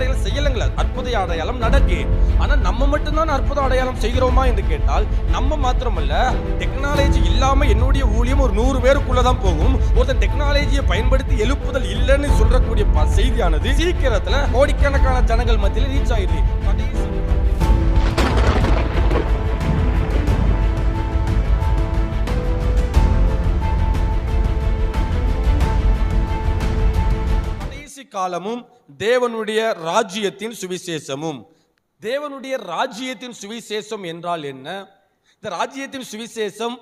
அடிப்படையில் செய்யலங்கள. அற்புத அடையாளம் நடக்கு. ஆனா நம்ம மட்டும்தான் அற்புத அடையாளம் செய்கிறோமா என்று கேட்டால் நம்ம மாத்திரமல்ல டெக்னாலஜி இல்லாம என்னுடைய ஊழியம் ஒரு நூறு பேருக்குள்ள தான் போகும். ஒருத்தன் டெக்னாலஜியை பயன்படுத்தி எழுப்புதல் இல்லைன்னு சொல்றக்கூடிய செய்தியானது சீக்கிரத்துல கோடிக்கணக்கான ஜனங்கள் மத்தியில் ரீச் ஆயிடுது. காலமும் தேவனுடைய ராஜ்யத்தின் சுவிசேஷமும். தேவனுடைய ராஜ்யத்தின் சுவிசேஷம் என்றால் என்ன? இந்த ராஜ்யத்தின் சுவிசேஷம்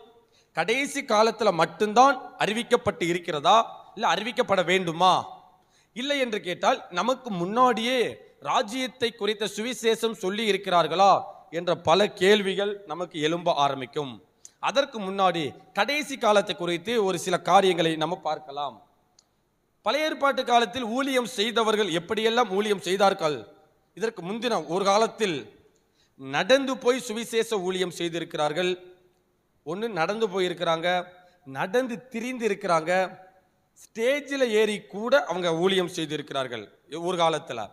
கடைசி காலத்தில் மட்டும்தான் அறிவிக்கப்பட்டு இருக்கிறதா? இல்லை அறிவிக்கப்பட வேண்டுமா? இல்லை என்று கேட்டால் நமக்கு முன்னாடியே ராஜ்யத்தை குறித்த சுவிசேஷம் சொல்லி இருக்கிறார்களா? என்ற பல கேள்விகள் நமக்கு எழும்ப ஆரம்பிக்கும். அதற்கு முன்னாடி கடைசி காலத்தை குறித்து ஒரு சில காரியங்களை நம்ம பார்க்கலாம். பழைய ஏற்பாட்டு காலத்தில் ஊழியம் செய்தவர்கள் எப்படியெல்லாம் ஊழியம் செய்தார்கள்? இதற்கு முந்தின ஒரு காலத்தில் நடந்து போய் சுவிசேஷ ஊழியம் செய்திருக்கிறார்கள். ஒன்று நடந்து போயிருக்கிறாங்க. நடந்து திரிந்து இருக்கிறாங்க. ஸ்டேஜில் ஏறி கூட அவங்க ஊழியம் செய்திருக்கிறார்கள். ஒரு காலத்தில்.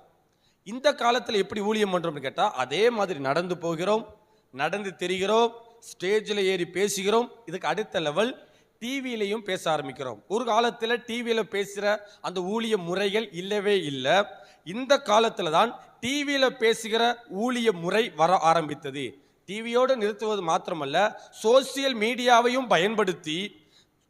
இந்த காலத்தில் எப்படி ஊழியம் பண்ணுறோம்னு கேட்டால் அதே மாதிரி நடந்து போகிறோம் நடந்து தெரிகிறோம் ஸ்டேஜில் ஏறி பேசுகிறோம். இதுக்கு அடுத்த லெவல் டிவியிலையும் பேச ஆரம்பிக்கிறோம். ஒரு காலத்தில் டிவியில் பேசுகிற அந்த ஊழிய முறைகள் இல்லவே இல்லை. இந்த காலத்தில் தான் டிவியில் பேசுகிற ஊழிய முறை வர ஆரம்பித்தது. டிவியோடு நிறுத்துவது மாத்திரமல்ல சோசியல் மீடியாவையும் பயன்படுத்தி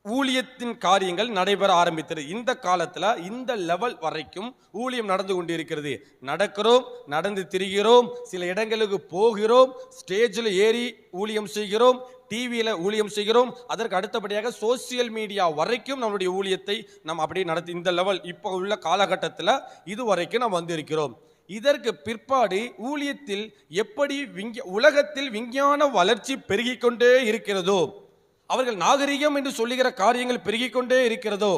ஊழியத்தின் காரியங்கள் நடைபெற ஆரம்பித்தது. இந்த காலத்தில் இந்த லெவல் வரைக்கும் ஊழியம் நடந்து கொண்டிருக்கிறது. நடக்கிறோம் நடந்து திரிகிறோம் சில இடங்களுக்கு போகிறோம் ஸ்டேஜில் ஏறி ஊழியம் செய்கிறோம் டிவியில் ஊழியம் செய்கிறோம். அதற்கு அடுத்தபடியாக சோசியல் மீடியா வரைக்கும் நம்மளுடைய ஊழியத்தை நாம் அப்படியே நடத்தி இந்த லெவல் இப்போ உள்ள காலகட்டத்தில் இது வரைக்கும் நாம் வந்திருக்கிறோம். இதற்கு பிற்பாடு ஊழியத்தில் எப்படி விஞ்ஞ உலகத்தில் விஞ்ஞான வளர்ச்சி பெருகிக்கொண்டே இருக்கிறதோ அவர்கள் நாகரிகம் என்று சொல்லுகிற காரியங்கள் பெருகிக்கொண்டே இருக்கிறதோ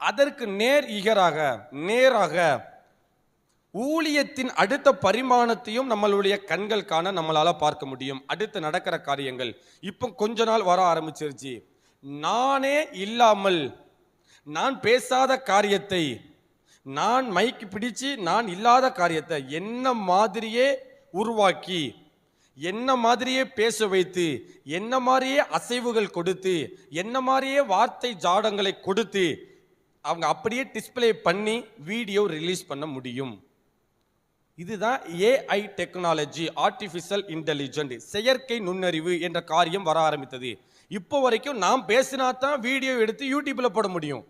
அதற்கு நேர் இகராக நேராக ஊழியத்தின் அடுத்த பரிமாணத்தையும் நம்மளுடைய கண்கள் காண நம்மளால பார்க்க முடியும். அடுத்து நடக்கிற காரியங்கள். இப்போ கொஞ்ச நாள் வர ஆரம்பிச்சிருச்சு. நானே இல்லாமல் நான் பேசாத காரியத்தை நான் மைக்கு பிடிச்சு நான் இல்லாத காரியத்தை என்ன மாதிரியே உருவாக்கி என்ன மாதிரியே பேச வைத்து என்ன மாதிரியே அசைவுகள் கொடுத்து என்ன மாதிரியே வார்த்தை ஜாடங்களை கொடுத்து அவங்க அப்படியே டிஸ்பிளே பண்ணி வீடியோ ரிலீஸ் பண்ண முடியும். இதுதான் ஏஐ டெக்னாலஜி ஆர்டிஃபிஷியல் இன்டெலிஜென்ட் செயற்கை நுண்ணறிவு என்ற காரியம் வர ஆரம்பித்தது. இப்போ வரைக்கும் நாம் பேசினா தான் வீடியோ எடுத்து யூடியூப்பில் போட முடியும்.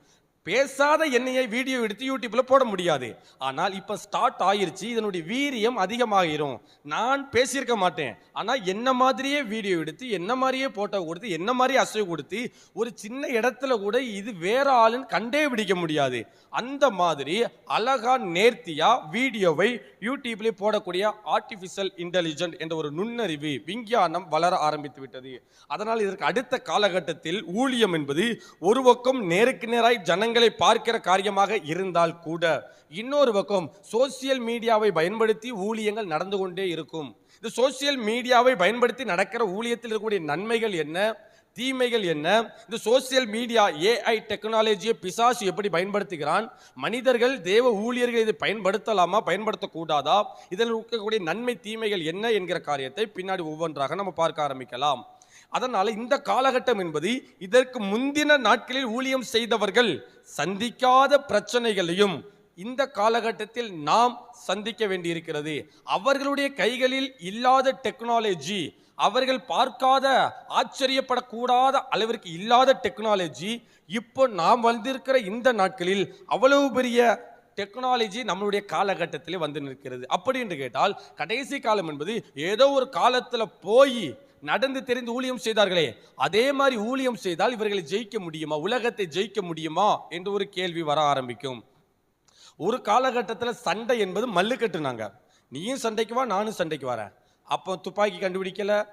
பேசாத எண்ணெயை வீடியோ எடுத்து யூடியூப்ல போட முடியாது. ஆனால் இப்போ ஸ்டார்ட் ஆயிருச்சு இதனுடைய வீரியம் அதிகமாகிரும் நான் பேசியிருக்க மாட்டேன். ஆனால் என்ன மாதிரியே வீடியோ எடுத்து என்ன மாதிரியே போட்டோ கொடுத்து என்ன மாதிரியே அசைவு கொடுத்து ஒரு சின்ன இடத்துல கூட இது வேற ஆளுன்னு கண்டே பிடிக்க முடியாது. அந்த மாதிரி அழகா நேர்த்தியா வீடியோவை யூடியூப்லேயே போடக்கூடிய ஆர்டிஃபிஷியல் இன்டெலிஜென்ட் என்ற ஒரு நுண்ணறிவு விஞ்ஞானம் வளர ஆரம்பித்து விட்டது. அதனால் இதற்கு அடுத்த காலகட்டத்தில் ஊழியம் என்பது ஒரு பக்கம் நேருக்கு நேராய் ஜனங்கள் பார்க்கிற காரியமாக இருந்தால் கூட இன்னொரு பக்கம் சோசியல் மீடியாவை பயன்படுத்தி ஊழியங்கள் நடந்து கொண்டே இருக்கும். இந்த சோசியல் மீடியாவை பயன்படுத்தி நடக்கிற ஊழியத்தில் இருக்கக்கூடிய நன்மைகள் என்ன? தீமைகள் என்ன? இந்த சோசியல் மீடியா ஏஐ டெக்னாலஜியை பிசாசு எப்படி பயன்படுத்துகிறான்? மனிதர்கள் தேவ ஊழியர்கள் இதை பயன்படுத்தலாமா? பயன்படுத்தக்கூடாதா? இதில் இருக்கக்கூடிய நன்மை தீமைகள் என்ன என்கிற காரியத்தை பின்னாடி ஒவ்வொன்றாக நம்ம பார்க்க ஆரம்பிக்கலாம். அதனால் இந்த காலகட்டம் என்பது இதற்கு முந்தின நாட்களில் ஊழியம் செய்தவர்கள் சந்திக்காத பிரச்சனைகளையும் இந்த காலகட்டத்தில் நாம் சந்திக்க வேண்டியிருக்கிறது. அவர்களுடைய கைகளில் இல்லாத டெக்னாலஜி அவர்கள் பார்க்காத ஆச்சரியப்படக்கூடாத அளவிற்கு இல்லாத டெக்னாலஜி இப்போ நாம் வந்திருக்கிற இந்த நாட்களில் அவ்வளவு பெரிய டெக்னாலஜி நம்மளுடைய காலகட்டத்திலே வந்து நிற்கிறது. அப்படி என்று கேட்டால் கடைசி காலம் என்பது ஏதோ ஒரு காலத்தில் போய் நடந்து தெரிந்து ஊழியம் செய்தார்களே. அதே மாதிரி ஊழியம் செய்தால் இவர்களை ஜெயிக்க முடியுமா? உலகத்தை ஜெயிக்க முடியுமா? என்று ஒரு கேள்வி வர ஆரம்பிக்கும். ஒரு காலகட்டத்தில் சண்டை என்பது மல்லு கட்டுனாங்க நீயும் சண்டைக்கு வா நானும் சண்டைக்கு வரேன். அப்போ துப்பாக்கி கண்டுபிடிக்கல.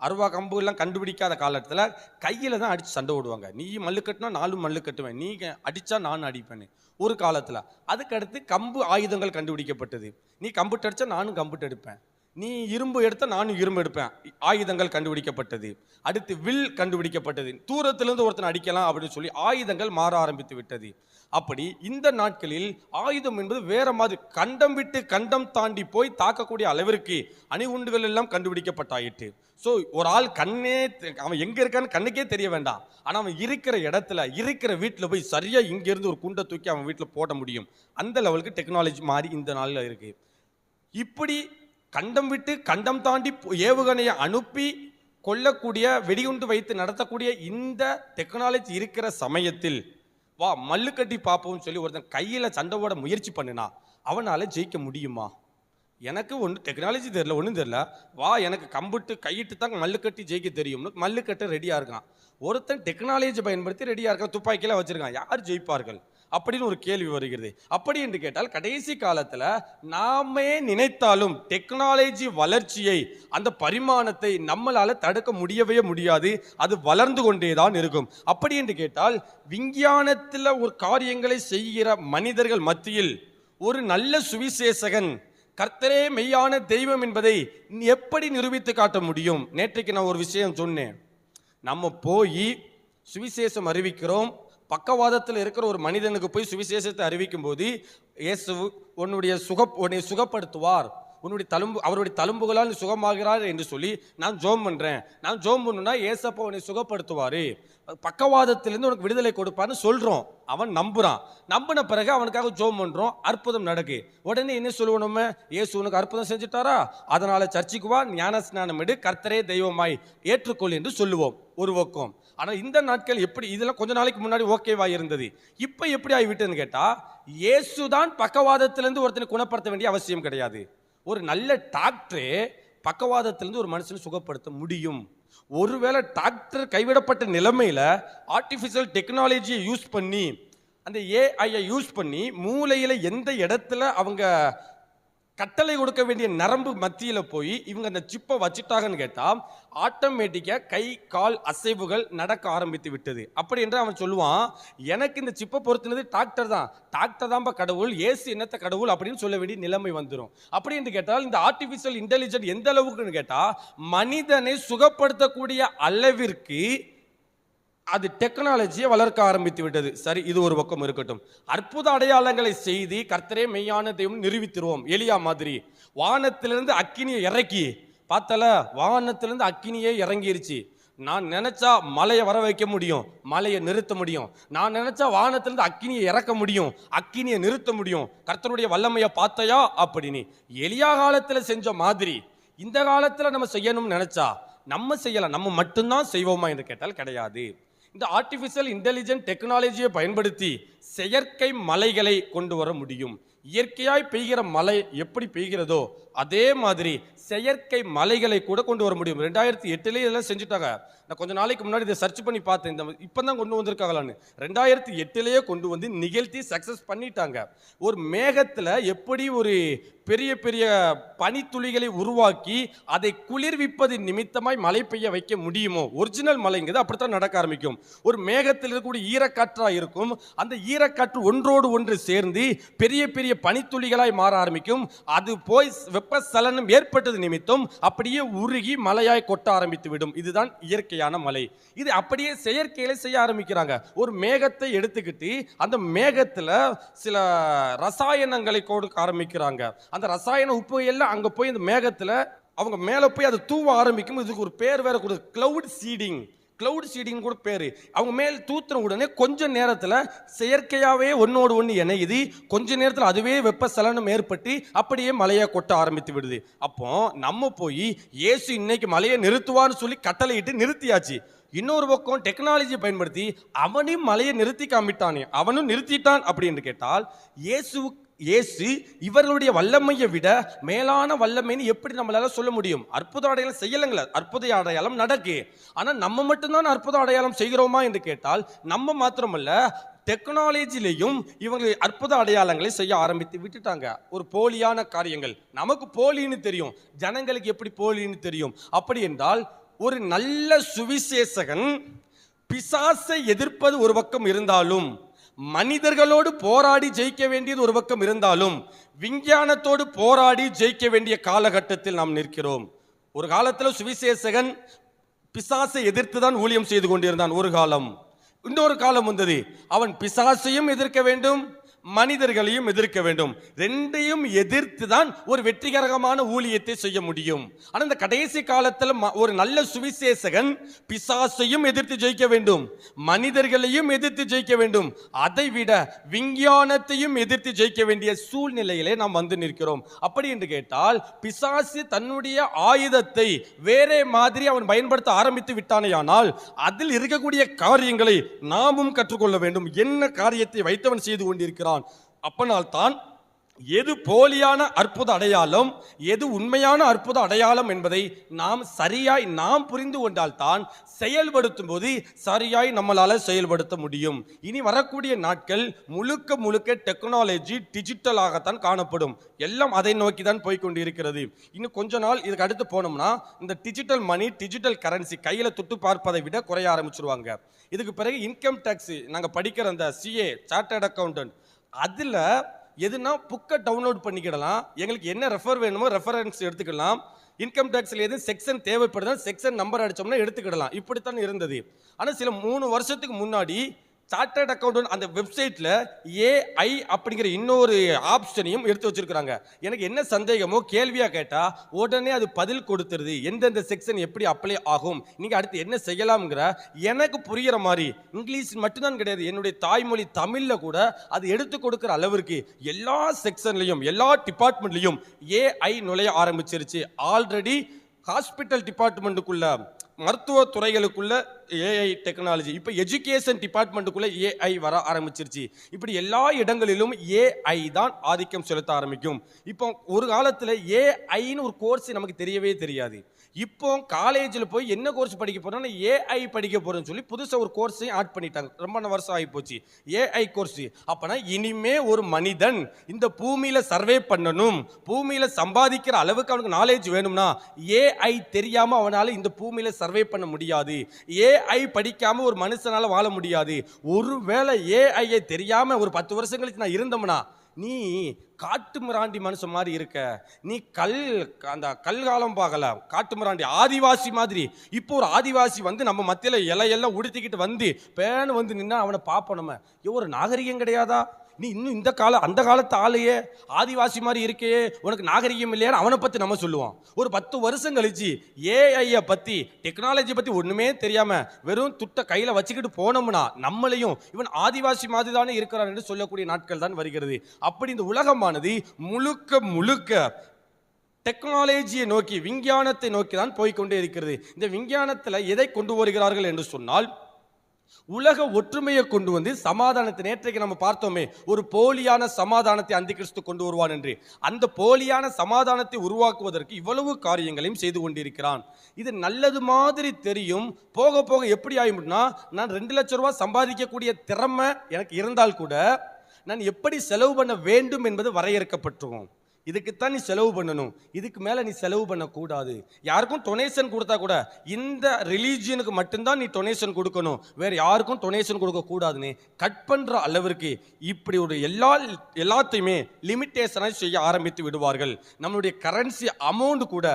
அருவா கம்பு எல்லாம் கண்டுபிடிக்காத காலத்தில் கையில் தான் அடித்து சண்டை ஓடுவாங்க நீ மல்லு கட்டினா நானும் மல்லு கட்டுவேன் நீ அடித்தா நானும் அடிப்பேன்னு. ஒரு காலத்தில். அதுக்கடுத்து கம்பு ஆயுதங்கள் கண்டுபிடிக்கப்பட்டது. நீ கம்புட்டு அடித்தா நானும் கம்புட்டு அடிப்பேன். நீ இரும்பு எடுத்த நானும் இரும்பு எடுப்பேன். ஆயுதங்கள் கண்டுபிடிக்கப்பட்டது. அடுத்து வில் கண்டுபிடிக்கப்பட்டது. தூரத்திலிருந்து ஒருத்தன் அடிக்கலாம் அப்படின்னு சொல்லி ஆயுதங்கள் மாற ஆரம்பித்து விட்டது. அப்படி இந்த நாட்களில் ஆயுதம் என்பது வேற மாதிரி கண்டம் விட்டு கண்டம் தாண்டி போய் தாக்கக்கூடிய அளவிற்கு அணுகுண்டுகள் எல்லாம் கண்டுபிடிக்கப்பட்டாயிட்டு ஸோ ஒரு ஆள் கண்ணே அவன் எங்க இருக்கான்னு கண்ணுக்கே தெரிய வேண்டாம். ஆனால் அவன் இருக்கிற இடத்துல இருக்கிற வீட்டில் போய் சரியா இங்கேருந்து ஒரு குண்டை தூக்கி அவன் வீட்டில் போட முடியும். அந்த லெவலுக்கு டெக்னாலஜி மாறி இந்த நாளில் இருக்கு. இப்படி கண்டம் விட்டு கண்டம் தாண்டி ஏவுகணையை அனுப்பி கொல்லக்கூடிய வெடிகுண்டு வைத்து நடத்தக்கூடிய இந்த டெக்னாலஜி இருக்கிற சமயத்தில் வா மல்லு கட்டி பார்ப்போம்னு சொல்லி ஒருத்தன் கையில் சண்டை போட முயற்சி பண்ணினா அவனால் ஜெயிக்க முடியுமா? எனக்கு ஒன்று டெக்னாலஜி தெரியல ஒன்றும் தெரியல. வா எனக்கு கம்பிட்டு கையிட்டு தான் மல்லு கட்டி ஜெயிக்க தெரியும்னு மல்லு ரெடியாக இருக்கான். ஒருத்தன் டெக்னாலஜி பயன்படுத்தி ரெடியாக இருக்கான் துப்பாக்கிலாம் வச்சுருக்கான். யார் ஜெயிப்பார்கள்? அப்படின்னு ஒரு கேள்வி வருகிறது. அப்படி என்று கேட்டால் கடைசி காலத்தில் நாமே நினைத்தாலும் டெக்னாலஜி வளர்ச்சியை அந்த பரிமாணத்தை நம்மளால் தடுக்க முடியவே முடியாது. அது வளர்ந்து கொண்டே தான் இருக்கும். அப்படி என்று கேட்டால் விஞ்ஞானத்தில் ஒரு காரியங்களை செய்கிற மனிதர்கள் மத்தியில் ஒரு நல்ல சுவிசேஷகன் கர்த்தரே மெய்யான தெய்வம் என்பதை எப்படி நிரூபித்து காட்ட முடியும்? நேற்றைக்கு நான் ஒரு விஷயம் சொன்னேன். நம்ம போய் சுவிசேஷம் அறிவிக்கிறோம் பக்கவாதத்தில் இருக்கிற ஒரு மனிதனுக்கு போய் சுவிசேஷத்தை அறிவிக்கும் போது இயேசு உன்னுடைய சுக உன்னை சுகப்படுத்துவார். உன்னுடைய தழும்பு அவருடைய தழும்புகளால் சுகமாகிறார் என்று சொல்லி நான் ஜோம் பண்ணுறேன் நான் ஜோம் பண்ணுனா ஏசப்பா உன்னை சுகப்படுத்துவார். பக்கவாதத்திலேருந்து உனக்கு விடுதலை கொடுப்பான்னு சொல்கிறோம் அவன் நம்புகிறான் நம்பின பிறகு அவனுக்காக ஜோம் பண்ணுறோம் அற்புதம் நடக்கு. உடனே என்ன சொல்லுவோம் நம்ம உனக்கு அற்புதம் செஞ்சுட்டாரா? அதனால் சர்ச்சுக்கு வா ஞான ஸ்நானம் எடு கர்த்தரே தெய்வமாய் ஏற்றுக்கொள் என்று சொல்லுவோம். ஒரு பக்கம். ஆனால் இந்த நாட்கள் எப்படி இதெல்லாம் கொஞ்ச நாளைக்கு முன்னாடி ஓகேவா இருந்தது? இப்போ எப்படி ஆகிவிட்டதுன்னு கேட்டால் இயேசு தான் பக்கவாதத்திலேருந்து ஒருத்தனை குணப்படுத்த வேண்டிய அவசியம் கிடையாது. ஒரு நல்ல டாக்டரே பக்கவாதத்திலேருந்து ஒரு மனுஷனை சுகப்படுத்த முடியும். ஒருவேளை டாக்டர் கைவிடப்பட்ட நிலைமையில் ஆர்டிஃபிஷியல் டெக்னாலஜியை யூஸ் பண்ணி அந்த ஏஐயை யூஸ் பண்ணி மூளையில் எந்த இடத்துல அவங்க கட்டளை கொடுக்க வேண்டிய நரம்பு மத்தியில் போய் இவங்க அந்த சிப்பை வச்சுட்டாங்கன்னு கேட்டால் ஆட்டோமேட்டிக்காக கை கால் அசைவுகள் நடக்க ஆரம்பித்து விட்டது. அப்படி என்று அவன் சொல்லுவான் எனக்கு இந்த சிப்பை பொறுத்துனது டாக்டர் தான். டாக்டர் தான்ப்பா கடவுள். ஏசு என்னத்த கடவுள்? அப்படின்னு சொல்ல வேண்டிய நிலைமை வந்துடும் அப்படி என்று கேட்டால் இந்த ஆர்டிஃபிஷியல் இன்டெலிஜென்ட் எந்த அளவுக்குன்னு கேட்டால் மனிதனை சுகப்படுத்தக்கூடிய அளவிற்கு அது டெக்னாலஜியை வளர்க்க ஆரம்பித்து விட்டது. சரி இது ஒரு பக்கம் இருக்கட்டும். அற்புத அடையாளங்களை செய்து கர்த்தரே மெய்யான தெய்வம் நிரூபித்திருவோம். எலியா மாதிரி. வானத்திலிருந்து அக்கினியை இறக்கி. பார்த்தல வானத்திலிருந்து அக்கினியே இறங்கிருச்சு. நான் நினைச்சா மலையை வர வைக்க முடியும். மலையை நிறுத்த முடியும். நான் நினைச்சா வானத்திலிருந்து அக்கினியை இறக்க முடியும். அக்கினியை நிறுத்த முடியும். கர்த்தருடைய வல்லமையை பார்த்தையா? அப்படின்னு. எளியா காலத்தில் செஞ்ச மாதிரி. இந்த காலத்தில் நம்ம செய்யணும்னு நினைச்சா நம்ம செய்யலாம். நம்ம மட்டும்தான் செய்வோமா என்று கேட்டால் கிடையாது. இந்த ஆர்டிஃபிஷியல் இன்டெலிஜென்ட் டெக்னாலஜியை பயன்படுத்தி செயற்கை மலைகளை கொண்டு வர முடியும். இயற்கையாய் பெய்கிற மலை எப்படி பெய்கிறதோ அதே மாதிரி செயற்கை மலைகளை கூட கொண்டு வர முடியும். ரெண்டாயிரத்தி எட்டுலேயே இதெல்லாம் செஞ்சுட்டாங்க. நான் கொஞ்ச நாளைக்கு முன்னாடி இதை சர்ச் பண்ணி பார்த்தேன். இந்த இப்போ தான் கொண்டு வந்திருக்காங்களான்னு. ரெண்டாயிரத்தி எட்டுலேயே கொண்டு வந்து நிகழ்த்தி சக்ஸஸ் பண்ணிட்டாங்க. ஒரு மேகத்தில் எப்படி ஒரு பெரிய பெரிய பனித்துளிகளை உருவாக்கி அதை குளிர்விப்பது நிமித்தமாய் மழை பெய்ய வைக்க முடியுமோ? ஒரிஜினல் மழைங்கிறது அப்படித்தான் நடக்க ஆரம்பிக்கும். ஒரு மேகத்தில் இருக்கக்கூடிய ஈரக்காற்றாக இருக்கும். அந்த ஈரக்காற்று ஒன்றோடு ஒன்று சேர்ந்து பெரிய பெரிய பனித்துளிகளாய் மாற ஆரம்பிக்கும். அது போய் வெப்பசலனம் ஏற்பட்டது நிமித்தம் அப்படியே உருகி மலையாய் கொட்ட ஆரம்பித்து விடும். இதுதான் இயற்கையான மலை இது அப்படியே செயற்கையில செய்ய ஆரம்பிக்கிறாங்க. ஒரு மேகத்தை எடுத்துக்கிட்டு அந்த மேகத்தில் சில ரசாயனங்களை கொடுக்க ஆரம்பிக்கிறாங்க. அந்த ரசாயன உப்பு எல்லாம் அங்கே போய் இந்த மேகத்தில் அவங்க மேலே போய் அதை தூவ ஆரம்பிக்கும். இதுக்கு ஒரு பேர் வேற கொடு கிளவுட் சீடிங் கிளவுட் சீடிங் கூட பேர். அவங்க மேல் தூத்துன உடனே கொஞ்சம் நேரத்தில் செயற்கையாகவே ஒன்றோடு ஒன்று இணையுது. கொஞ்ச நேரத்தில் அதுவே வெப்ப சலனம் ஏற்பட்டு அப்படியே மலையை கொட்ட ஆரம்பித்து விடுது. அப்போ நம்ம போய் இயேசு இன்னைக்கு மலையை நிறுத்துவான்னு சொல்லி கட்டளையிட்டு நிறுத்தியாச்சு. இன்னொரு பக்கம் டெக்னாலஜியை பயன்படுத்தி அவனையும் மலையை நிறுத்தி காமிட்டானே. அவனும் நிறுத்திட்டான் அப்படின்னு கேட்டால் இயேசுவுக்கு இயேசு இவர்களுடைய வல்லமையை விட மேலான வல்லமைன்னு எப்படி நம்மளால சொல்ல முடியும்? அற்புத அடையாளம் செய்யலைங்களா. அற்புத அடையாளம் நடக்கு. ஆனால் நம்ம மட்டும்தான் அற்புத அடையாளம் செய்கிறோமா என்று கேட்டால் நம்ம மாத்திரமல்ல டெக்னாலஜிலையும் இவங்க அற்புத அடையாளங்களை செய்ய ஆரம்பித்து விட்டுட்டாங்க. ஒரு போலியான காரியங்கள். நமக்கு போலின்னு தெரியும். ஜனங்களுக்கு எப்படி போலின்னு தெரியும்? அப்படி என்றால் ஒரு நல்ல சுவிசேஷகன் பிசாசை எதிர்ப்பது ஒரு பக்கம் இருந்தாலும் மனிதர்களோடு போராடி ஜெயிக்க வேண்டியது ஒரு பக்கம் இருந்தாலும் விஞ்ஞானத்தோடு போராடி ஜெயிக்க வேண்டிய காலகட்டத்தில் நாம் நிற்கிறோம். ஒரு காலத்தில் சுவிசேஷகன் பிசாசை எதிர்த்து தான் ஊழியம் செய்து கொண்டிருந்தான். ஒரு காலம். இன்னொரு காலம் வந்தது. அவன் பிசாசையும் எதிர்க்க வேண்டும் மனிதர்களையும் எதிர்க்க வேண்டும். ரெண்டையும் எதிர்த்து தான் ஒரு வெற்றிகரமான ஊழியத்தை செய்ய முடியும். ஆனால் இந்த கடைசி காலத்தில் ம- ஒரு நல்ல சுவிசேஷகன் பிசாசையும் எதிர்த்து ஜெயிக்க வேண்டும். மனிதர்களையும் எதிர்த்து ஜெயிக்க வேண்டும். அதை விட விஞ்ஞானத்தையும் எதிர்த்து ஜெயிக்க வேண்டிய சூழ்நிலையிலே நாம் வந்து நிற்கிறோம். அப்படி என்று கேட்டால் பிசாசு தன்னுடைய ஆயுதத்தை வேறே மாதிரி அவன் பயன்படுத்த ஆரம்பித்து விட்டானேயானால் அதில் இருக்கக்கூடிய காரியங்களை நாமும் கற்றுக்கொள்ள வேண்டும். என்ன காரியத்தை வைத்தவன் செய்து கொண்டிருக்கிறான்? இருக்கிறான் அப்பனால்தான் எது போலியான அற்புத அடையாளம் எது உண்மையான அற்புத அடையாளம் என்பதை நாம் சரியாய் நாம் புரிந்து கொண்டால்தான் செயல்படுத்தும் போது சரியாய் நம்மளால் செயல்படுத்த முடியும். இனி வரக்கூடிய நாட்கள் முழுக்க முழுக்க டெக்னாலஜி டிஜிட்டலாகத்தான் காணப்படும். எல்லாம் அதை நோக்கி தான் போய் இருக்கிறது இன்னும் கொஞ்ச நாள் இதுக்கு அடுத்து போனோம்னா இந்த டிஜிட்டல் மணி டிஜிட்டல் கரன்சி கையில் தொட்டு பார்ப்பதை விட குறைய ஆரம்பிச்சிருவாங்க. இதுக்கு பிறகு இன்கம் டேக்ஸ் நாங்கள் படிக்கிற அந்த சிஏ சார்ட்டர்ட் அக்கௌண்டன்ட் அதில் எதுனா புக்கை டவுன்லோட் பண்ணிக்கிடலாம். எங்களுக்கு என்ன ரெஃபர் வேணுமோ ரெஃபரன்ஸ் எடுத்துக்கலாம். இன்கம் டேக்ஸில் எது செக்ஷன் தேவைப்படுதுன்னா செக்ஷன் நம்பர் அடித்தோம்னா எடுத்துக்கிடலாம். இப்படித்தான் இருந்தது. ஆனால் சில மூணு வருஷத்துக்கு முன்னாடி சார்ட்டர்ட் அக்கௌண்டன்ட் அந்த வெப்சைட்டில் ஏஐ அப்படிங்கிற இன்னொரு ஆப்ஷனையும் எடுத்து வச்சிருக்கிறாங்க. எனக்கு என்ன சந்தேகமோ கேள்வியாக கேட்டால் உடனே அது பதில் கொடுத்துருது. எந்தெந்த செக்ஷன் எப்படி அப்ளை ஆகும்? நீங்கள் அடுத்து என்ன செய்யலாம்ங்கிற எனக்கு புரிகிற மாதிரி இங்கிலீஷ் மட்டும்தான் கிடையாது என்னுடைய தாய்மொழி தமிழில் கூட அது எடுத்து கொடுக்குற அளவிற்கு எல்லா செக்ஷன்லையும் எல்லா டிபார்ட்மெண்ட்லையும் ஏஐ நுழைய ஆரம்பிச்சிருச்சு. ஆல்ரெடி ஹாஸ்பிட்டல் டிபார்ட்மெண்ட்டுக்குள்ளே மருத்துவ துறைகளுக்குள்ள ஏஐ டெக்னாலஜி இப்போ எஜுகேஷன் டிபார்ட்மெண்ட்டுக்குள்ள ஏஐ வர ஆரம்பிச்சிருச்சு. இப்படி எல்லா இடங்களிலும் ஏஐ தான் ஆதிக்கம் செலுத்த ஆரம்பிக்கும். இப்போ ஒரு காலத்தில் ஏஐன்னு ஒரு கோர்ஸ் நமக்கு தெரியவே தெரியாது. இப்போ காலேஜில் போய் என்ன கோர்ஸ் படிக்க போகிறோம்னா ஏஐ படிக்க போகிறோன்னு சொல்லி புதுசாக ஒரு கோர்ஸையும் ஆட் பண்ணிட்டாங்க. ரொம்ப வருஷம் ஆகி போச்சு. ஏஐ கோர்ஸ் அப்போனா இனிமே ஒரு மனிதன் இந்த பூமியில் சர்வே பண்ணணும். பூமியில் சம்பாதிக்கிற அளவுக்கு அவனுக்கு நாலேஜ் வேணும்னா ஏஐ தெரியாமல் அவனால் இந்த பூமியில் சர்வே பண்ண முடியாது. ஏஐ படிக்காமல் ஒரு மனுஷனால் வாழ முடியாது. ஒருவேளை ஏஐயை தெரியாமல் ஒரு பத்து வருஷம் கழிச்சு நான் இருந்தோம்னா நீ காட்டு மிராண்டி மனுஷன் மாதிரி இருக்க. நீ கல் அந்த கல்காலம் பார்க்கல. காட்டு மிராண்டி ஆதிவாசி மாதிரி. இப்போ ஒரு ஆதிவாசி வந்து நம்ம மத்தியில் இலையெல்லாம் உடுத்திக்கிட்டு வந்து பேனு வந்து நின்னா அவனை பார்ப்போம் நம்ம. ஒரு நாகரிகம் கிடையாதா? நீ இன்னும் இந்த கால அந்த காலத்து ஆளையே ஆதிவாசி மாதிரி இருக்கையே உனக்கு நாகரிகம் இல்லையான்னு அவனை பற்றி நம்ம சொல்லுவோம். ஒரு பத்து வருஷம் கழிச்சு ஏஐயை பற்றி டெக்னாலஜி பற்றி ஒன்றுமே தெரியாமல் வெறும் துட்டை கையில் வச்சுக்கிட்டு போனோம்னா நம்மளையும் இவன் ஆதிவாசி மாதிரி தானே இருக்கிறான் என்று சொல்லக்கூடிய நாட்கள் தான் வருகிறது. அப்படி இந்த உலகமானது முழுக்க முழுக்க டெக்னாலஜியை நோக்கி விஞ்ஞானத்தை நோக்கி தான் போய்க்கொண்டே இருக்கிறது. இந்த விஞ்ஞானத்தில் எதை கொண்டு வருகிறார்கள் என்று சொன்னால் உலக ஒற்றுமையை கொண்டு வந்து சமாதானத்தை நேற்றைக்கு நம்ம பார்த்தோமே ஒரு போலியான சமாதானத்தை அந்த கிறிஸ்து கொண்டு வருவான் என்று. அந்த போலியான சமாதானத்தை உருவாக்குவதற்கு இவ்வளவு காரியங்களையும் செய்து கொண்டிருக்கிறான். இது நல்லது மாதிரி தெரியும். போக போக எப்படி ஆயிடும்னா நான் ரெண்டு லட்ச ரூபா சம்பாதிக்கக்கூடிய திறமை எனக்கு இருந்தால் கூட நான் எப்படி செலவு பண்ண வேண்டும் என்பது வரையறுக்கப்பட்டுருவோம் இதுக்குத்தான் நீ செலவு பண்ணணும். இதுக்கு மேலே நீ செலவு பண்ணக்கூடாது. யாருக்கும் டொனேஷன் கொடுத்தா கூட இந்த ரிலீஜியனுக்கு மட்டும்தான் நீ டொனேஷன் கொடுக்கணும். வேறு யாருக்கும் டொனேஷன் கொடுக்கக்கூடாதுன்னு கட் பண்ணுற அளவிற்கு இப்படி ஒரு எல்லா எல்லாத்தையுமே லிமிட்டேஷனாக செய்ய ஆரம்பித்து விடுவார்கள். நம்மளுடைய கரன்சி அமௌண்ட் கூட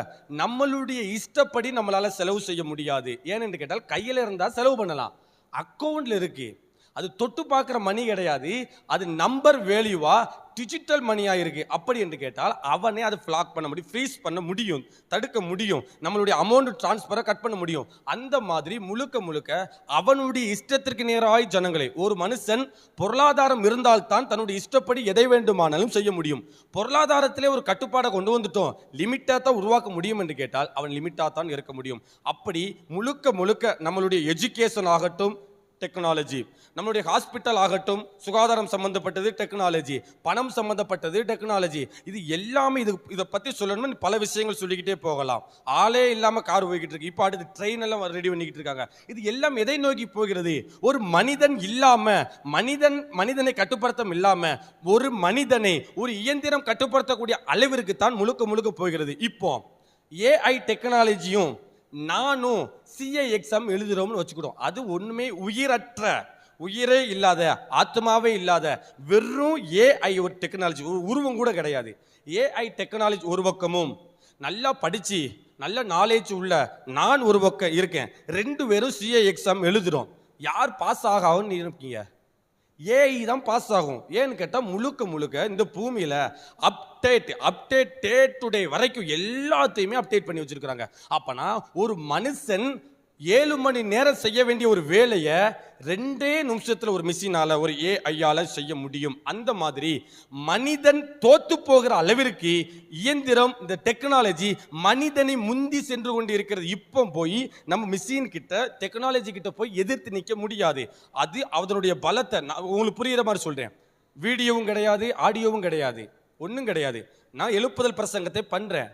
நம்மளுடைய இஷ்டப்படி நம்மளால் செலவு செய்ய முடியாது. ஏனென்று கேட்டால் கையில் இருந்தால் செலவு பண்ணலாம். அக்கௌண்ட்டில் இருக்குது அது தொட்டு பார்க்குற மணி கிடையாது. அது நம்பர் வேல்யூவா டிஜிட்டல் மணியாக இருக்குது அப்படி என்று கேட்டால் அவனே அதை ஃப்ளாக் பண்ண முடியும் ஃப்ரீஸ் பண்ண முடியும் தடுக்க முடியும். நம்மளுடைய அமௌண்ட் டிரான்ஸ்ஃபரை கட் பண்ண முடியும். அந்த மாதிரி முழுக்க முழுக்க அவனுடைய இஷ்டத்திற்கு நேராய் ஜனங்களை ஒரு மனுஷன் பொருளாதாரம் இருந்தால்தான் தன்னுடைய இஷ்டப்படி எதை வேண்டுமானாலும் செய்ய முடியும். பொருளாதாரத்திலே ஒரு கட்டுப்பாடை கொண்டு வந்துட்டோம். லிமிட்டாக தான் உருவாக்க முடியும் என்று கேட்டால் அவன் லிமிட்டாக தான் இருக்க முடியும். அப்படி முழுக்க முழுக்க நம்மளுடைய எஜுகேஷன் ஆகட்டும் டெக்னாலஜி நம்மளுடைய ஹாஸ்பிட்டல் ஆகட்டும் சுகாதாரம் சம்மந்தப்பட்டது டெக்னாலஜி பணம் சம்மந்தப்பட்டது டெக்னாலஜி இது எல்லாமே இது இதை பற்றி சொல்லணும்னு பல விஷயங்கள் சொல்லிக்கிட்டே போகலாம். ஆளே இல்லாமல் கார் போய்கிட்டு இருக்கு. இப்போ அடுத்து ட்ரெயின் எல்லாம் ரெடி பண்ணிக்கிட்டு இருக்காங்க. இது எல்லாம் எதை நோக்கி போகிறது? ஒரு மனிதன் இல்லாமல் மனிதன் மனிதனை கட்டுப்படுத்தம் இல்லாமல் ஒரு மனிதனை ஒரு இயந்திரம் கட்டுப்படுத்தக்கூடிய அளவிற்கு தான் முழுக்க முழுக்க போகிறது. இப்போ ஏஐ டெக்னாலஜியும் நானும் சிஏ எக்ஸாம் எழுதுறோம்னு வச்சுக்கிட்டோம். அது ஒன்றுமே உயிரற்ற உயிரே இல்லாத ஆத்மாவே இல்லாத வெறும் ஏஐ ஒரு டெக்னாலஜி உருவம் கூட கிடையாது. ஏஐ டெக்னாலஜி ஒரு பக்கமும் நல்லா படித்து நல்ல நாலேஜ் உள்ள நான் ஒரு பக்கம் இருக்கேன். ரெண்டு பேரும் சிஏ எக்ஸாம் எழுதுறோம். யார் பாஸ் ஆகாமன்னு இருப்பீங்க ஏஐ தான் பாஸ் ஆகும். ஏன்னு கேட்டால் முழுக்க முழுக்க இந்த பூமியில் update update day to day வரைக்கும் எல்லாத்தையுமே அப்டேட் பண்ணி வச்சிருக்கிறாங்க. அப்போனா ஒரு மனுஷன் ஏழு மணி நேரம் செய்ய வேண்டிய ஒரு வேலையை ரெண்டே நிமிஷத்தில் ஒரு மிஷினால் ஒரு ஏ ஐயால் செய்ய முடியும். அந்த மாதிரி மனிதன் தோத்து போகிற அளவிற்கு இயந்திரம் இந்த டெக்னாலஜி மனிதனை முந்தி சென்று கொண்டு இருக்கிறது. இப்போ போய் நம்ம மிஷின் கிட்ட டெக்னாலஜி கிட்ட போய் எதிர்த்து நிற்க முடியாது. அது அதனுடைய பலத்தை நான் உங்களுக்கு புரிகிற மாதிரி சொல்கிறேன் வீடியோவும் கிடையாது ஆடியோவும் கிடையாது. ஒன்றும் கிடையாது. நான் எழுப்புதல் பிரசங்கத்தை பண்ணுறேன்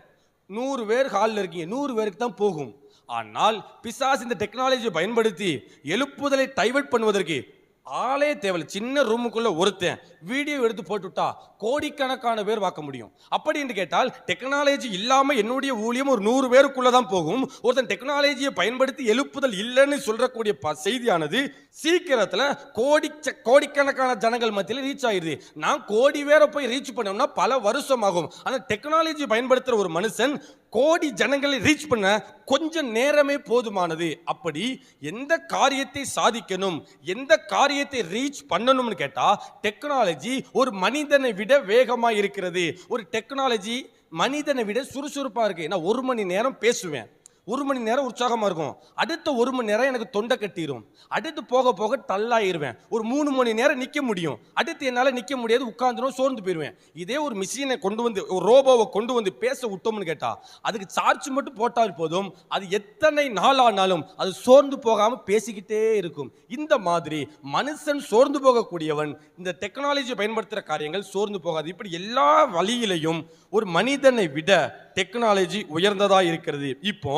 நூறு பேர் ஹாலில் இருக்கீங்க. நூறு பேருக்கு தான் போகும். ஆனால் பிசாஸ் இந்த டெக்னாலஜியை பயன்படுத்தி எழுப்புதலை டைவர்ட் பண்ணுவதற்கு ஆளே தேவையில்ல. சின்ன ரூமுக்குள்ள ஒருத்தன் வீடியோ எடுத்து போட்டுவிட்டா கோடிக்கணக்கான பேர் பார்க்க முடியும். அப்படி என்று கேட்டால் டெக்னாலஜி இல்லாமல் என்னுடைய ஊழியம் ஒரு நூறு பேருக்குள்ள தான் போகும். ஒருத்தன் டெக்னாலஜியை பயன்படுத்தி எழுப்புதல் இல்லைன்னு சொல்றக்கூடிய ப- செய்தியானது சீக்கிரத்தில் கோடி கோடிக்கணக்கான ஜனங்கள் மத்தியில் ரீச் ஆயிடுது. நான் கோடி பேரை போய் ரீச் பண்ணோம்னா பல வருஷம் ஆகும் ஆனா டெக்னாலஜி பயன்படுத்துகிற ஒரு மனுஷன் கோடி ஜனங்களை ரீச் பண்ண கொஞ்சம் நேரமே போதுமானது. அப்படி எந்த காரியத்தை சாதிக்கணும் எந்த காரியத்தை ரீச் பண்ணணும்னு கேட்டால் டெக்னாலஜி ஒரு மனிதனை விட வேகமாக இருக்கிறது. ஒரு டெக்னாலஜி மனிதனை விட சுறுசுறுப்பாக இருக்கு. நான் ஒரு மணி நேரம் பேசுவேன். ஒரு மணி நேரம் உற்சாகமாக இருக்கும். அடுத்த ஒரு மணி நேரம் எனக்கு தொண்டை கட்டிடும் அடுத்து போக போக டல்லாயிருவேன் ஒரு மூணு மணி நேரம் நிற்க முடியும். அடுத்து என்னால் நிற்க முடியாது உட்காந்துரும் சோர்ந்து போயிடுவேன் இதே ஒரு மிஷினை கொண்டு வந்து ஒரு ரோபோவை கொண்டு வந்து பேச விட்டோம்னு கேட்டால் அதுக்கு சார்ஜ் மட்டும் போட்டால் போதும். அது எத்தனை நாள் ஆனாலும் அது சோர்ந்து போகாமல் பேசிக்கிட்டே இருக்கும். இந்த மாதிரி மனுஷன் சோர்ந்து போகக்கூடியவன் இந்த டெக்னாலஜி பயன்படுத்துகிற காரியங்கள் சோர்ந்து போகாது. இப்படி எல்லா வழியிலையும் ஒரு மனிதனை விட டெக்னாலஜி உயர்ந்ததாக இருக்கிறது. இப்போ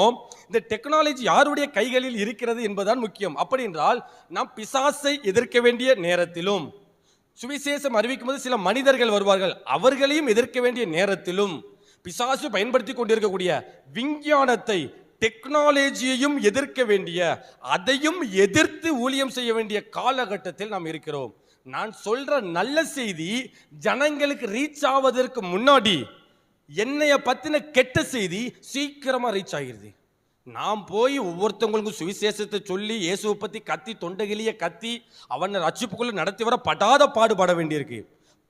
இந்த டெக்னாலஜி யாருடைய கைகளில் இருக்கிறது என்பதுதான் முக்கியம். அப்படி என்றால் நாம் பிசாசை எதிர்க்க வேண்டிய நேரத்திலும் சுவிசேஷம் அறிவிக்கும் போது சில மனிதர்கள் வருவார்கள் அவர்களையும் எதிர்க்க வேண்டிய நேரத்திலும் பிசாசு பயன்படுத்தி கொண்டிருக்கக்கூடிய விஞ்ஞானத்தை டெக்னாலஜியையும் எதிர்க்க வேண்டிய அதையும் எதிர்த்து ஊழியம் செய்ய வேண்டிய காலகட்டத்தில் நாம் இருக்கிறோம். நான் சொல்ற நல்ல செய்தி ஜனங்களுக்கு ரீச் ஆவதற்கு முன்னாடி என்னைய பத்தின கெட்ட செய்தி சீக்கிரமா ரீச் ஆகிருது. நாம் போய் ஒவ்வொருத்தவங்களுக்கும் சுவிசேஷத்தை சொல்லி இயேசுவை பற்றி கத்தி தொண்டகிலிய கத்தி அவனை ரட்சிப்புக்குள்ள நடத்தி வர படாத பாடுபட வேண்டியிருக்கு.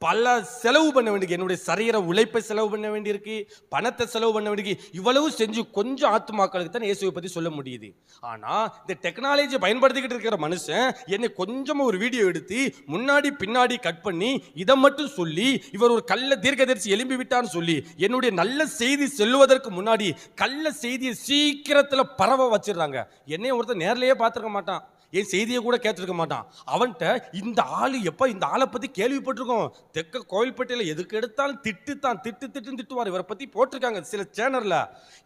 பல செலவு பண்ண வேண்டியிருக்கு. என்னுடைய சரீர உழைப்பை செலவு பண்ண வேண்டியிருக்கு. பணத்தை செலவு பண்ண வேண்டியிருக்கு. இவ்வளவு செஞ்சு கொஞ்சம் ஆத்துமாக்களுக்கு தான் இயேசுவை பற்றி சொல்ல முடியுது. ஆனால் இந்த டெக்னாலஜியை பயன்படுத்திக்கிட்டு இருக்கிற மனுஷன் என்னை கொஞ்சமாக ஒரு வீடியோ எடுத்து முன்னாடி பின்னாடி கட் பண்ணி இதை மட்டும் சொல்லி இவர் ஒரு கள்ள தீர்க்கதரிசி எழும்பி விட்டான்னு சொல்லி என்னுடைய நல்ல செய்தி செல்வதற்கு முன்னாடி கள்ள செய்தியை சீக்கிரத்தில் பரவ வச்சிடுறாங்க. என்னையும் ஒருத்தர் நேர்லேயே பார்த்துருக்க மாட்டான். என் செய்தியை கூட கேட்டிருக்க மாட்டான். அவன்கிட்ட இந்த ஆள் எப்போ இந்த ஆளை பற்றி கேள்விப்பட்டிருக்கோம்? தெக்க கோயில்பேட்டையில் எதுக்கு எடுத்தாலும் திட்டு தான் திட்டு திட்டுன்னு திட்டுவார். இவரை பற்றி போட்டிருக்காங்க சில சேனலில்.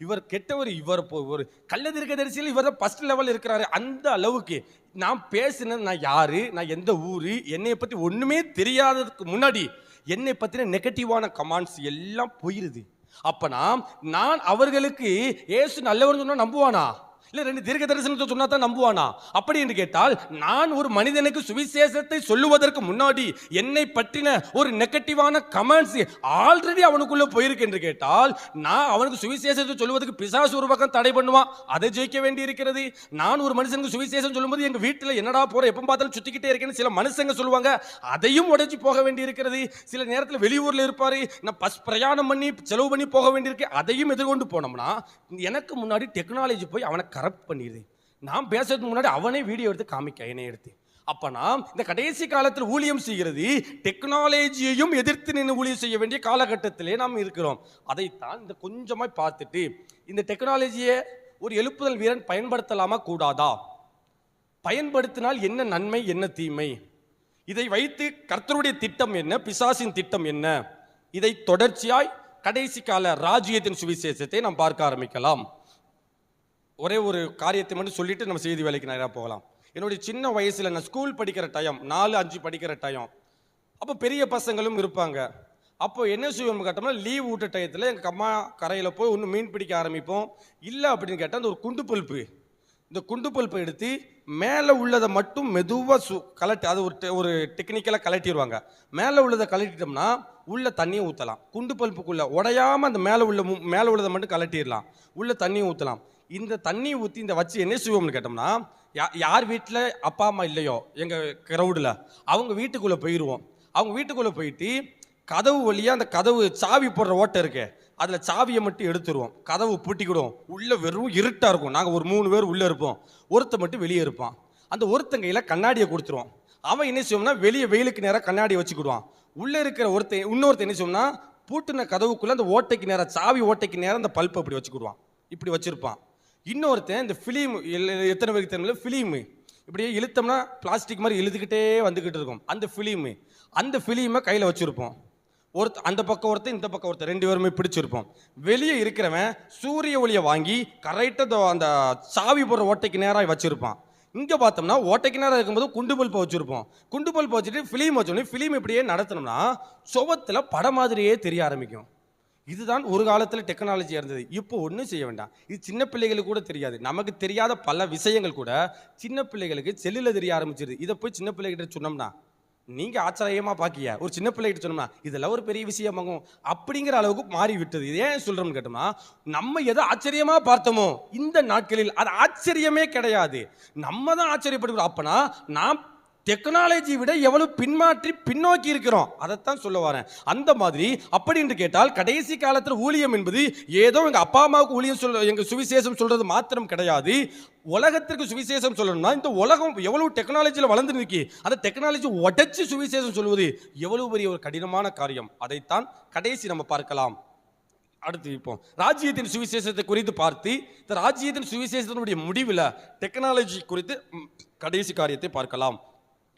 இவர் கெட்டவர் இவர் இப்போ ஒரு கள்ளதிருக்க தரிசியில் இவர் தான் ஃபஸ்ட் லெவல் இருக்கிறாரு. அந்த அளவுக்கு நான் பேசினது நான் யார் நான் எந்த ஊரு என்னை பற்றி ஒன்றுமே தெரியாததுக்கு முன்னாடி என்னை பற்றின நெகட்டிவான கமாண்ட்ஸ் எல்லாம் போயிருது. அப்பனா நான் அவர்களுக்கு ஏசு நல்லவர்னு சொன்னால் நம்புவானா? இல்லை ரெண்டு தீர்க்க தரிசனத்தை சொன்னா தான் நம்புவானா? அப்படி என்று கேட்டால் நான் ஒரு மனிதனுக்கு சுவிசேஷத்தை சொல்லுவதற்கு முன்னாடி என்னை பற்றின ஒரு நெகட்டிவான கமெண்ட்ஸ் ஆல்ரெடி அவனுக்குள்ள போயிருக்கு என்று கேட்டால் நான் அவனுக்கு சுவிசேஷத்தை சொல்லுவதற்கு பிசாசு ஒரு பக்கம் தடை பண்ணுவான் அதை ஜெயிக்க வேண்டி இருக்கிறது நான் ஒரு மனுஷனுக்கு சுவிசேஷம் சொல்லும்போது எங்க வீட்டில் என்னடா போற எப்ப பார்த்தாலும் சுத்திக்கிட்டே இருக்கேன்னு சில மனுஷங்க சொல்லுவாங்க அதையும் உடைச்சு போக வேண்டி இருக்கிறது சில நேரத்தில் வெளியூர்ல இருப்பாரு நான் பஸ் பிரயாணம் பண்ணி செலவு பண்ணி போக வேண்டியிருக்கு அதையும் எதிர்கொண்டு போனோம்னா எனக்கு முன்னாடி டெக்னாலஜி போய் அவனை கரப்ட் பண்ணிடுது நான் பேசுறதுக்கு முன்னாடி அவனே வீடியோ எடுத்து காமிக்க என்னை எடுத்து. அப்போ நான் இந்த கடைசி காலத்தில் ஊழியம் செய்கிறது டெக்னாலஜியையும் எதிர்த்து நின்று ஊழியம் செய்ய வேண்டிய காலகட்டத்திலே நாம் இருக்கிறோம். அதைத்தான் இந்த கொஞ்சமாக பார்த்துட்டு இந்த டெக்னாலஜியை ஒரு எழுப்புதல் வீரன் பயன்படுத்தலாமா கூடாதா? பயன்படுத்தினால் என்ன நன்மை என்ன தீமை? இதை வைத்து கர்த்தருடைய திட்டம் என்ன பிசாசின் திட்டம் என்ன? இதை தொடர்ச்சியாய் கடைசி கால ராஜ்யத்தின் சுவிசேஷத்தை நாம் பார்க்க ஆரம்பிக்கலாம். ஒரே ஒரு காரியத்தை மட்டும் சொல்லிட்டு நம்ம செய்தி வேலைக்கு நேராக போகலாம். என்னுடைய சின்ன வயசில் நான் ஸ்கூல் படிக்கிற டைம் நாலு அஞ்சு படிக்கிற டைம் அப்போ பெரிய பசங்களும் இருப்பாங்க. அப்போ என்ன செய்வோம் கேட்டோம்னா லீவ் விட்ட டயத்தில் எங்கள் அம்மா கரையில் போய் ஒன்று மீன் பிடிக்க ஆரம்பிப்போம். இல்லை அப்படின்னு கேட்டால் அந்த ஒரு குண்டு பல்ப்பு இந்த குண்டு பல்ப்பை எடுத்து மேலே உள்ளதை மட்டும் மெதுவாக சு கலட்டி அது ஒரு டெ- ஒரு டெக்னிக்கலாக கலட்டிடுவாங்க மேலே உள்ளதை கலட்டிட்டோம்னா உள்ள தண்ணியை ஊற்றலாம் குண்டு பல்ப்புக்குள்ளே உடையாம அந்த மேலே உள்ள மு- மேலே உள்ளதை மட்டும் கலட்டிடலாம். உள்ள தண்ணியை ஊற்றலாம் இந்த தண்ணி ஊற்றி இந்த வச்சு என்ன செய்வோம்னு கேட்டோம்னா யா யார் வீட்டில் அப்பா அம்மா இல்லையோ எங்கள் க்ரௌடில் அவங்க வீட்டுக்குள்ளே போயிடுவோம் அவங்க வீட்டுக்குள்ளே போயிட்டு கதவு வழியாக அந்த கதவு சாவி போடுற ஓட்டை இருக்கே. அதில் சாவியை மட்டும் எடுத்துருவோம். கதவு பூட்டிக்கிடுவோம் உள்ளே வெறும் இருட்டாக இருக்கும். நாங்கள் ஒரு மூணு பேர் உள்ளே இருப்போம். ஒருத்தன் மட்டும் வெளியே இருப்பான். அந்த ஒருத்தன் கையில் கண்ணாடியை கொடுத்துருவோம். அவன் என்ன செய்வோம்னா வெளியே வெயிலுக்கு நேராக கண்ணாடியை வச்சுக்கிடுவான். உள்ளே இருக்கிற ஒருத்தன் இன்னொருத்தன் என்ன செய்வோம்னா பூட்டின கதவுக்குள்ளே அந்த ஓட்டைக்கு நேராக சாவி ஓட்டைக்கு நேரம் அந்த பல்ப்பை இப்படி வச்சுக்கிடுவான். இப்படி வச்சுருப்பான். இன்னொருத்தன் இந்த ஃபிலிம் எத்தனை பேருக்கு தெரியல ஃபிலிமு இப்படியே இழுத்தோம்னா பிளாஸ்டிக் மாதிரி இழுத்துக்கிட்டே வந்துக்கிட்டு இருக்கும். அந்த ஃபிலிமு அந்த ஃபிலிமை கையில் வச்சுருப்போம். ஒருத்த அந்த பக்கம் ஒருத்தன் இந்த பக்கம் ஒருத்தன். ரெண்டு பேருமே பிடிச்சிருப்போம். வெளியே இருக்கிறவன் சூரிய ஒளியை வாங்கி கரெக்டாக அந்த சாவி போடுற ஓட்டைக்கு நேராக வச்சுருப்பான். இங்கே பார்த்தோம்னா ஓட்டைக்கு நேரம் இருக்கும்போது குண்டு பல்பை வச்சுருப்போம். குண்டு பல்பை வச்சுட்டு ஃபிலிம் வச்சோடனே ஃபிலிம் இப்படியே நடத்தினோம்னா சுவத்தில் படம் மாதிரியே தெரிய ஆரம்பிக்கும். இதுதான் ஒரு காலத்தில் டெக்னாலஜி இருந்தது. இப்போ ஒன்றும் செய்ய வேண்டாம். இது சின்ன பிள்ளைகளுக்கு கூட தெரியாது. நமக்கு தெரியாத பல விஷயங்கள் கூட சின்ன பிள்ளைகளுக்கு செல்லில் தெரிய ஆரம்பிச்சிருது. இதை போய் சின்ன பிள்ளைகிட்ட சொன்னோம்னா நீங்கள் ஆச்சரியமாக பார்க்கிய ஒரு சின்ன பிள்ளைகிட்ட சொன்னோம்னா இதெல்லாம் ஒரு பெரிய விஷயமாகும் அப்படிங்கிற அளவுக்கு மாறி விட்டது இது ஏன் சொல்கிறோம்னு கேட்டோம்னா நம்ம எதை ஆச்சரியமாக பார்த்தோமோ இந்த நாட்களில் அது ஆச்சரியமே கிடையாது. நம்ம தான் ஆச்சரியப்படுகிறோம். அப்போனா நான் டெக்னாலஜி விட எவ்வளவு பின்மாற்றி பின்னோக்கி இருக்கிறோம்? அதைத்தான் சொல்ல வரேன். அந்த மாதிரி அப்படி என்று கேட்டால் கடைசி காலத்தில் ஊழியம் என்பது ஏதோ எங்கள் அப்பா அம்மாவுக்கு ஊழியம் சொல்ல எங்கள் சுவிசேஷம் சொல்கிறது மாத்திரம் கிடையாது. உலகத்திற்கு சுவிசேஷம் சொல்லணும்னா இந்த உலகம் எவ்வளவு டெக்னாலஜியில் வளர்ந்து நிற்கி அந்த டெக்னாலஜி உடச்சி சுவிசேஷம் சொல்வது எவ்வளவு பெரிய ஒரு கடினமான காரியம். அதைத்தான் கடைசி நம்ம பார்க்கலாம். அடுத்து இப்போ ராஜ்யத்தின் சுவிசேஷத்தை குறித்து பார்த்து இந்த ராஜ்யத்தின் சுவிசேஷத்தினுடைய முடிவில் டெக்னாலஜி குறித்து கடைசி காரியத்தை பார்க்கலாம்.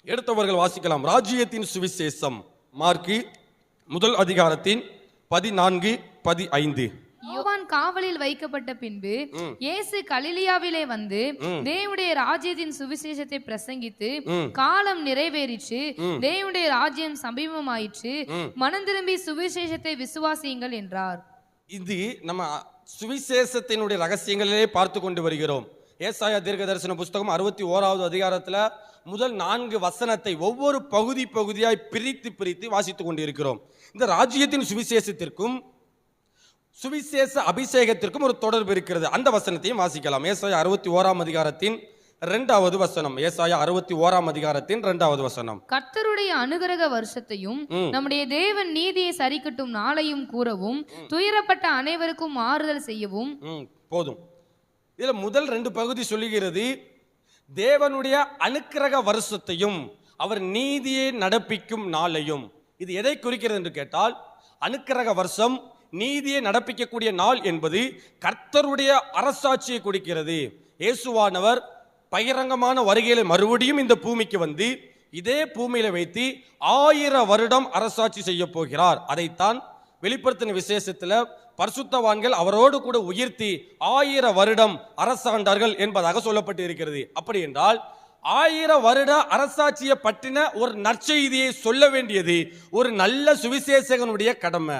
எடுத்தவர்கள் வாசிக்கலாம். ராஜ்யத்தின் சுவிசேஷம் மார்க்கு முதல் அதிகாரத்தின் பதினான்கு பதி ஐந்து யோவான் காவலில் வைக்கப்பட்ட பின்பு இயேசு கலிலியாவிலே வந்து தேவனுடைய ராஜ்யத்தின் சுவிசேஷத்தை பிரசங்கித்து காலம் நிறைவேறிற்று. தேவனுடைய ராஜ்யம் சமீபமாயிற்று. மனம் திரும்பி சுவிசேஷத்தை விசுவாசியுங்கள் என்றார். இது நம்ம சுவிசேஷத்தினுடைய ரகசியங்களிலே பார்த்து கொண்டு வருகிறோம். ஏசாயா தீர்க்க தரிசன புஸ்தகம் அறுபத்தி ஓராவது அதிகாரத்தில் முதல் நான்கு வசனத்தை ஒவ்வொரு பகுதி பகுதியாய் பிரித்து பிரித்து வாசித்துக் கொண்டிருக்கிறோம். இந்த ராஜ்யத்தின் சுவிசேஷத்திற்கும் சுவிசேஷ அபிஷேகத்திற்கும் ஒரு தொடர்பு இருக்கிறது. அந்த வசனத்தையும் வாசிக்கலாம். ஏசாயா அறுபத்தி ஓராம் அதிகாரத்தின் இரண்டாவது வசனம். ஏசாயா அறுபத்தி ஓராம் அதிகாரத்தின் இரண்டாவது வசனம். கர்த்தருடைய அனுகிரக வருஷத்தையும் நம்முடைய தேவன் நீதியை சரிக்கட்டும் நாளையும் கூறவும் துயரப்பட்ட அனைவருக்கும் ஆறுதல் செய்யவும் போதும். இதில் முதல் ரெண்டு பகுதி சொல்லுகிறது தேவனுடைய அனுக்கிரக வருஷத்தையும் அவர் நீதியை நடப்பிக்கும் நாளையும். இது எதை குறிக்கிறது என்று கேட்டால் அனுக்கிரக வருஷம் நீதியை நடப்பிக்கக்கூடிய நாள் என்பது கர்த்தருடைய அரசாட்சியை குறிக்கிறது. இயேசுவானவர் பகிரங்கமான வருகையில மறுபடியும் இந்த பூமிக்கு வந்து இதே பூமியில வைத்து ஆயிரம் வருடம் அரசாட்சி செய்ய போகிறார். அதைத்தான் வெளிப்படுத்தின விசேஷத்தில் பரிசுத்தவான்கள் அவரோடு கூட உயர்த்தி ஆயிர வருடம் அரசாண்டார்கள் என்பதாக சொல்லப்பட்டு இருக்கிறது அப்படி என்றால் ஆயிர வருட அரசாட்சியை பற்றின ஒரு நற்செய்தியை சொல்ல வேண்டியது ஒரு நல்ல சுவிசேஷகனுடைய கடமை.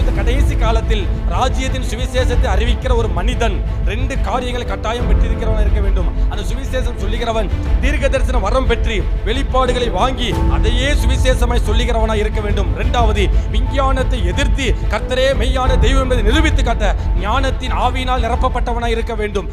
இந்த கடைசி காலத்தில் ராஜ்யத்தின் சுவிசேஷத்தை அறிவிக்கிற ஒரு மனிதன் ரெண்டு காரியங்களை கட்டாயம் பெற்றிருக்கிறவன் இருக்க வேண்டும். அந்த சுவிசேஷம் சொல்லுகிறவன் தீர்க்க தரிசன வரம் பெற்று வெளிப்பாடுகளை வாங்கி அதையே சுவிசேஷமாய் சொல்லுகிறவனா இருக்க வேண்டும். இரண்டாவது விஞ்ஞானத்தை எதிர்த்து கர்த்தரே மெய்யான தெய்வம் என்பதை நிரூபித்து காட்ட ஞானத்தின் ஆவியினால் நிரப்பப்பட்டவனாய் இருக்க வேண்டும்.